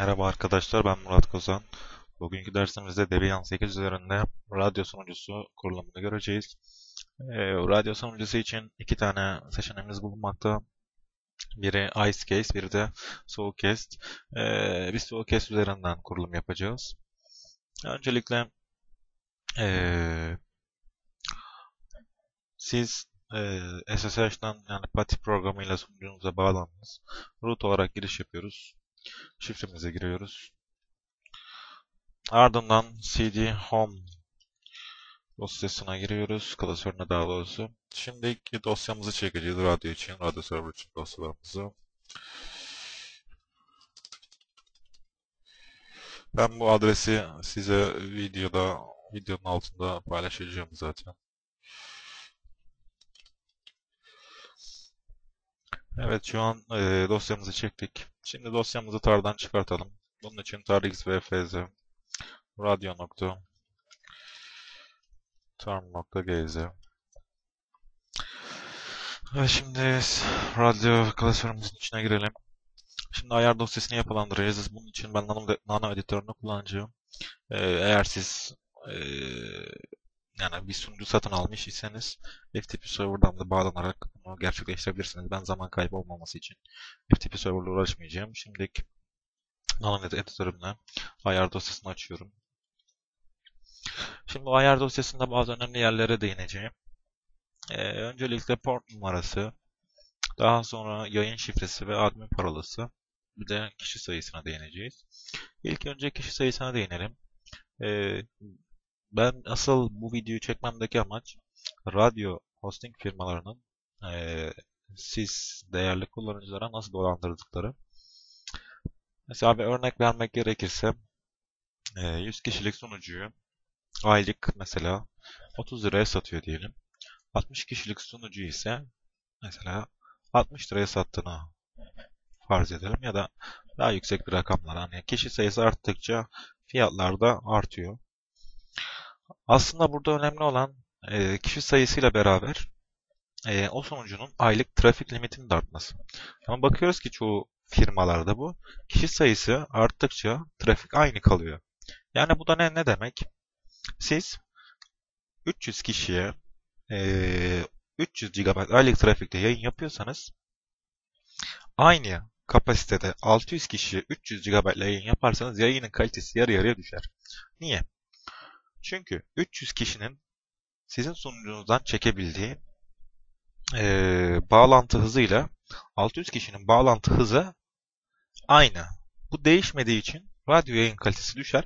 Merhaba arkadaşlar ben Murat Kozan. Bugünkü dersimizde Debian 8 üzerinde radyo sunucusu kurulumunu göreceğiz. Ee, radyo sunucusu için iki tane seçeneğimiz bulunmakta. Biri IceCase, biri de Soulcast. Ee, biz Soulcast üzerinden kurulum yapacağız. Öncelikle ee, siz e, SSH'dan yani PATI programıyla sunucunuza bağlandınız. Root olarak giriş yapıyoruz. Şifremize giriyoruz. Ardından cd home dosyasına giriyoruz. Klasörüne daha doğrusu. Şimdi dosyamızı çekeceğiz radyo için, radyo server için dosyalarımızı. Ben bu adresi size videoda, videonun altında paylaşacağım zaten. Evet şu an e, dosyamızı çektik. Şimdi dosyamızı tardan çıkartalım. Bunun için tar xvfz radyo nokta tarm.gz Ve şimdi radyo klasörümüzün içine girelim. Şimdi ayar dosyasını yapılandıracağız. Bunun için ben nano, nano editörünü kullanacağım. Ee, eğer siz e, yani bir sunucu satın almış iseniz FTP server'dan da bağlanarak bunu gerçekleştirebilirsiniz. Ben zaman kaybı olmaması için FTP server'la uğraşmayacağım. Şimdilik Nanonet editörümle ayar dosyasını açıyorum. Şimdi bu ayar dosyasında bazı önemli yerlere değineceğim. Ee, öncelikle port numarası, daha sonra yayın şifresi ve admin parolası, bir de kişi sayısına değineceğiz. İlk önce kişi sayısına değinelim. Ee, ben asıl bu videoyu çekmemdeki amaç radyo hosting firmalarının e, siz değerli kullanıcılara nasıl dolandırdıkları. Mesela bir örnek vermek gerekirse e, 100 kişilik sunucuyu aylık mesela 30 liraya satıyor diyelim. 60 kişilik sunucu ise mesela 60 liraya sattığını farz edelim ya da daha yüksek bir rakamlar. Hani kişi sayısı arttıkça fiyatlar da artıyor. Aslında burada önemli olan e, kişi sayısıyla beraber e, o sonucunun aylık trafik limitinin de artması. Ama bakıyoruz ki çoğu firmalarda bu kişi sayısı arttıkça trafik aynı kalıyor. Yani bu da ne, ne demek? Siz 300 kişiye e, 300 GB aylık trafikte yayın yapıyorsanız aynı kapasitede 600 kişiye 300 GB yayın yaparsanız yayının kalitesi yarı yarıya düşer. Niye? Çünkü 300 kişinin sizin sunucunuzdan çekebildiği e, bağlantı hızıyla 600 kişinin bağlantı hızı aynı. Bu değişmediği için radyo yayın kalitesi düşer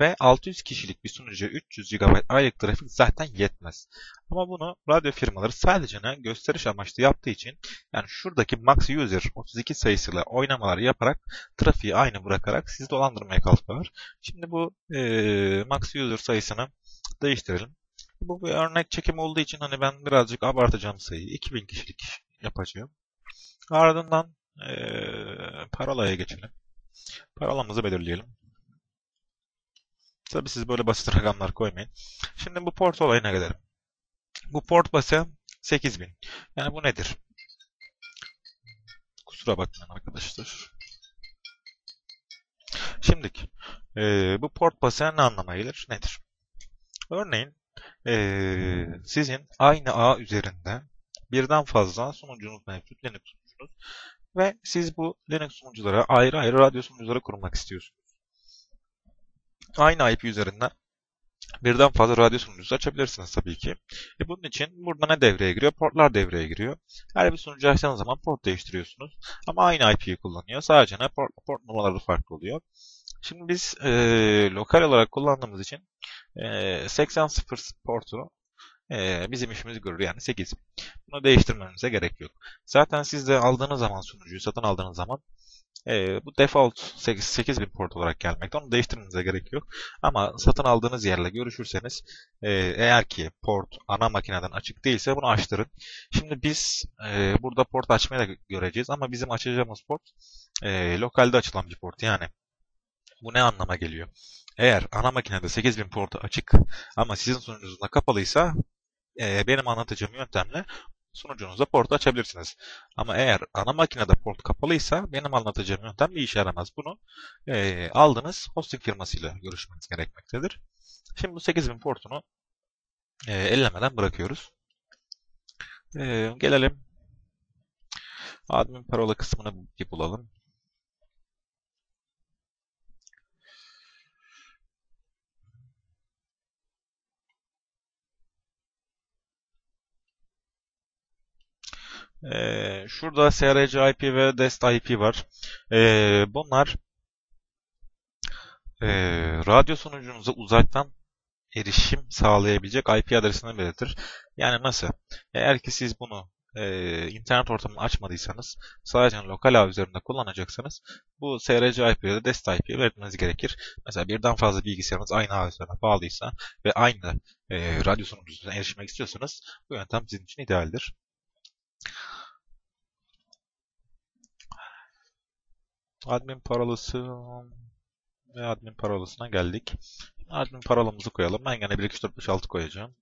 ve 600 kişilik bir sunucuya 300 GB aylık trafik zaten yetmez. Ama bunu radyo firmaları sadece ne gösteriş amaçlı yaptığı için yani şuradaki max user 32 sayısıyla oynamalar yaparak trafiği aynı bırakarak sizi dolandırmaya kalkıyorlar. Şimdi bu e, max user sayısını değiştirelim. Bu bir örnek çekim olduğu için hani ben birazcık abartacağım sayıyı 2000 kişilik yapacağım. Ardından e, parolaya geçelim. Parolamızı belirleyelim. Tabi siz böyle basit rakamlar koymayın. Şimdi bu port olayına gelelim. Bu port bası 8000. Yani bu nedir? Kusura bakmayın arkadaşlar. Şimdi e, bu port bası ne anlama gelir? Nedir? Örneğin e, sizin aynı ağ üzerinde birden fazla sunucunuz mevcut Linux sunucunuz ve siz bu Linux sunuculara ayrı ayrı radyo sunucuları kurmak istiyorsunuz. Aynı IP üzerinden birden fazla radyo sunucusu açabilirsiniz tabii ki. E bunun için burada ne devreye giriyor? Portlar devreye giriyor. Her bir sunucu açtığınız zaman port değiştiriyorsunuz. Ama aynı IP'yi kullanıyor. Sadece ne port, port numaraları farklı oluyor. Şimdi biz e, lokal olarak kullandığımız için e, 80.0 portu e, bizim işimizi görür. Yani 8. Bunu değiştirmemize gerek yok. Zaten siz de aldığınız zaman sunucuyu satın aldığınız zaman e, bu default 8, 8000 port olarak gelmekte. Onu değiştirmenize gerek yok. Ama satın aldığınız yerle görüşürseniz e, eğer ki port ana makineden açık değilse bunu açtırın. Şimdi biz e, burada port açmayı da göreceğiz ama bizim açacağımız port e, lokalde açılan bir port. Yani bu ne anlama geliyor? Eğer ana makinede 8000 portu açık ama sizin sunucunuzda kapalıysa e, benim anlatacağım yöntemle sunucunuza port açabilirsiniz. Ama eğer ana makinede port kapalıysa benim anlatacağım yöntem bir işe yaramaz. Bunu e, aldığınız hosting firmasıyla görüşmeniz gerekmektedir. Şimdi bu 8000 portunu e, ellemeden bırakıyoruz. E, gelelim admin parola kısmını bir bulalım. Ee, şurada SRC IP ve DEST IP var. Ee, bunlar e, radyo sunucunuza uzaktan erişim sağlayabilecek IP adresini belirtir. Yani nasıl? Eğer ki siz bunu e, internet ortamını açmadıysanız sadece lokal ağ üzerinde kullanacaksanız bu SRC IP ya da DEST IP vermeniz gerekir. Mesela birden fazla bilgisayarınız aynı ağ üzerine bağlıysa ve aynı e, radyo sunucusuna erişmek istiyorsanız bu yöntem sizin için idealdir. Admin parolası ve admin parolasına geldik. Admin parolamızı koyalım. Ben gene 1, 2, 3, 4, 5, 6 koyacağım.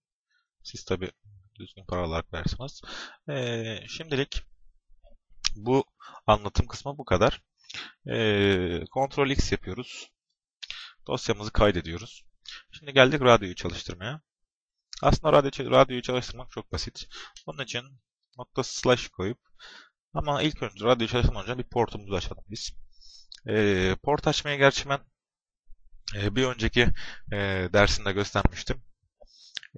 Siz tabi düzgün parolalar koyarsınız. Ee, şimdilik bu anlatım kısmı bu kadar. Ee, X yapıyoruz. Dosyamızı kaydediyoruz. Şimdi geldik radyoyu çalıştırmaya. Aslında radyo, radyoyu çalıştırmak çok basit. Bunun için nokta slash koyup ama ilk önce radyo çalıştırmadan önce bir portumuzu açalım biz. E, port açmayı gerçi ben e, bir önceki e, dersinde göstermiştim.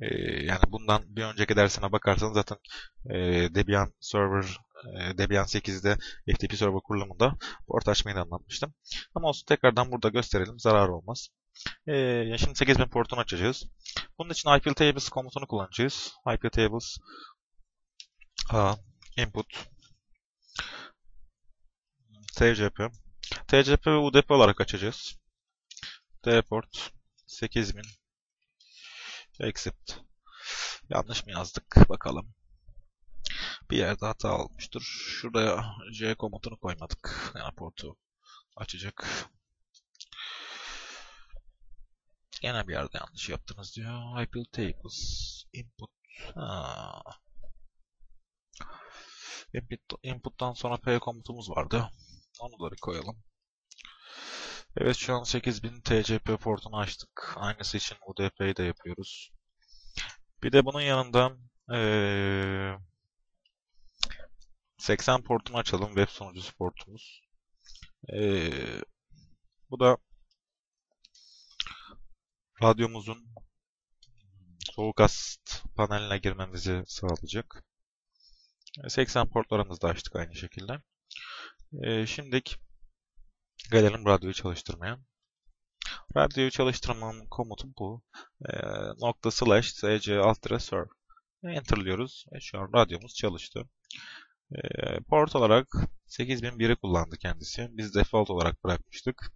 E, yani bundan bir önceki dersine bakarsanız zaten e, Debian Server Debian 8'de FTP Server kurulumunda port açmayı da anlatmıştım. Ama olsun tekrardan burada gösterelim. Zarar olmaz. E, şimdi 8000 portunu açacağız. Bunun için iptables komutunu kullanacağız. iptables a, input tcp TCP ve UDP olarak açacağız. Dport 8000 accept. Yanlış mı yazdık? Bakalım. Bir yerde hata olmuştur. Şuraya C komutunu koymadık. Yani portu açacak. Gene bir yerde yanlış yaptınız diyor. IP tables input. Ha. Input, input'tan sonra P komutumuz vardı. Onu da koyalım. Evet şu an 8000 TCP portunu açtık. Aynısı için UDP'yi de yapıyoruz. Bir de bunun yanında ee, 80 portunu açalım. Web sunucusu portumuz. Ee, bu da radyomuzun soğuk ast paneline girmemizi sağlayacak. 80 portlarımızı da açtık aynı şekilde. Ee, şimdilik gelelim radyoyu çalıştırmaya. Radyoyu çalıştırmanın komutu bu. Ee, nokta slash sc alt serve. Enter'lıyoruz ve şu an radyomuz çalıştı. Ee, port olarak 8001'i kullandı kendisi. Biz default olarak bırakmıştık.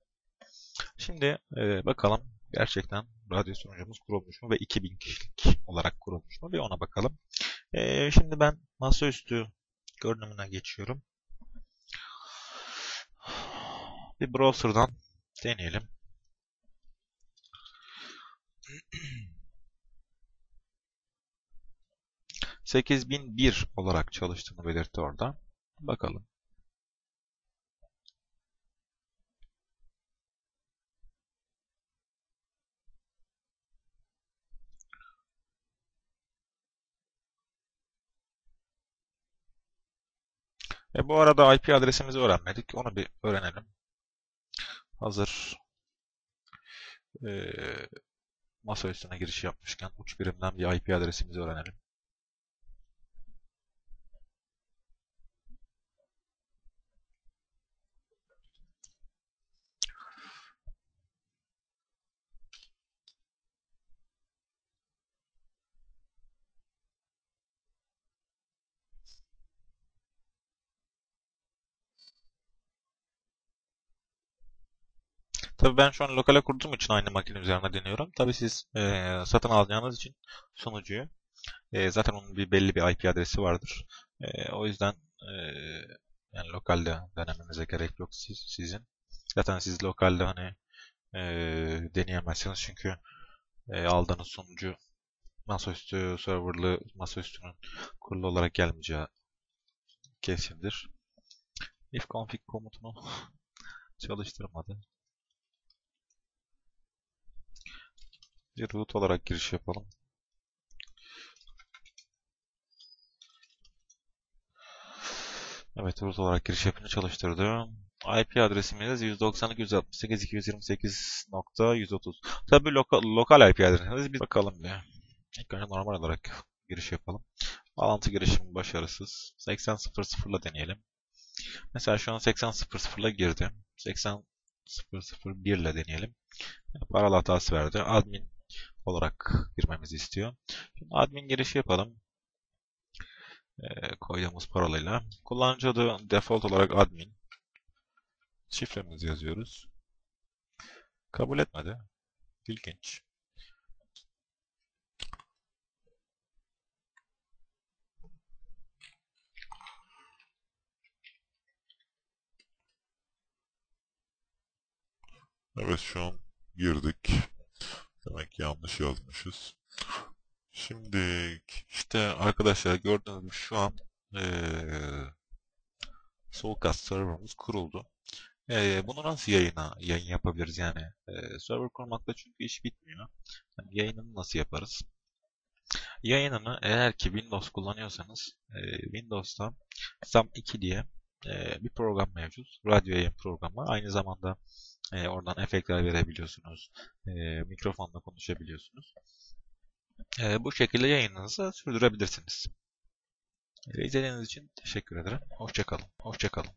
Şimdi e, bakalım gerçekten radyo sunucumuz kurulmuş mu ve 2000 kişilik olarak kurulmuş mu bir ona bakalım. Ee, şimdi ben masaüstü görünümüne geçiyorum. Bir browser'dan deneyelim. ...8001 olarak çalıştığını belirtti orada. Bakalım. E bu arada IP adresimizi öğrenmedik. Onu bir öğrenelim. Hazır e, masa üstüne giriş yapmışken uç birimden bir IP adresimizi öğrenelim. Tabii ben şu an lokale kurduğum için aynı makine üzerine deniyorum. Tabii siz e, satın alacağınız için sunucuyu e, zaten onun bir belli bir IP adresi vardır. E, o yüzden e, yani lokalde denemenize gerek yok siz, sizin. Zaten siz lokalde hani e, deneyemezsiniz çünkü e, aldığınız sunucu masaüstü serverlı masaüstünün kurulu olarak gelmeyeceği kesindir. if komutunu çalıştırmadı. Bir root olarak giriş yapalım. Evet, root olarak giriş yapınca çalıştırdı. IP adresimiz 192.168.228.130. Tabii lokal, lokal IP adresimiz. Bir bakalım bir. İlk önce normal olarak giriş yapalım. Bağlantı girişimi başarısız. 80.00 ile deneyelim. Mesela şu an 80.00 ile girdi. 80.001 ile deneyelim. Paralel hatası verdi. Admin olarak girmemizi istiyor. Şimdi admin girişi yapalım. Ee, koyduğumuz parolayla. Kullanıcı adı default olarak admin. Şifremizi yazıyoruz. Kabul etmedi. İlginç. Evet şu an girdik. Demek yanlış yazmışız. Şimdi İşte arkadaşlar gördüğünüz gibi şu an ee, Soulcast serverımız kuruldu. Ee, bunu nasıl yayına yayın yapabiliriz yani? Ee, server kurmakta çünkü iş bitmiyor. Yani yayınını nasıl yaparız? Yayınını eğer ki Windows kullanıyorsanız e, Windows'ta SAM2 diye e, bir program mevcut. Radyo yayın programı. Aynı zamanda e, oradan efektler verebiliyorsunuz. E, mikrofonla konuşabiliyorsunuz. E, bu şekilde yayınınızı sürdürebilirsiniz. E, İzlediğiniz için teşekkür ederim. Hoşçakalın. Hoşçakalın.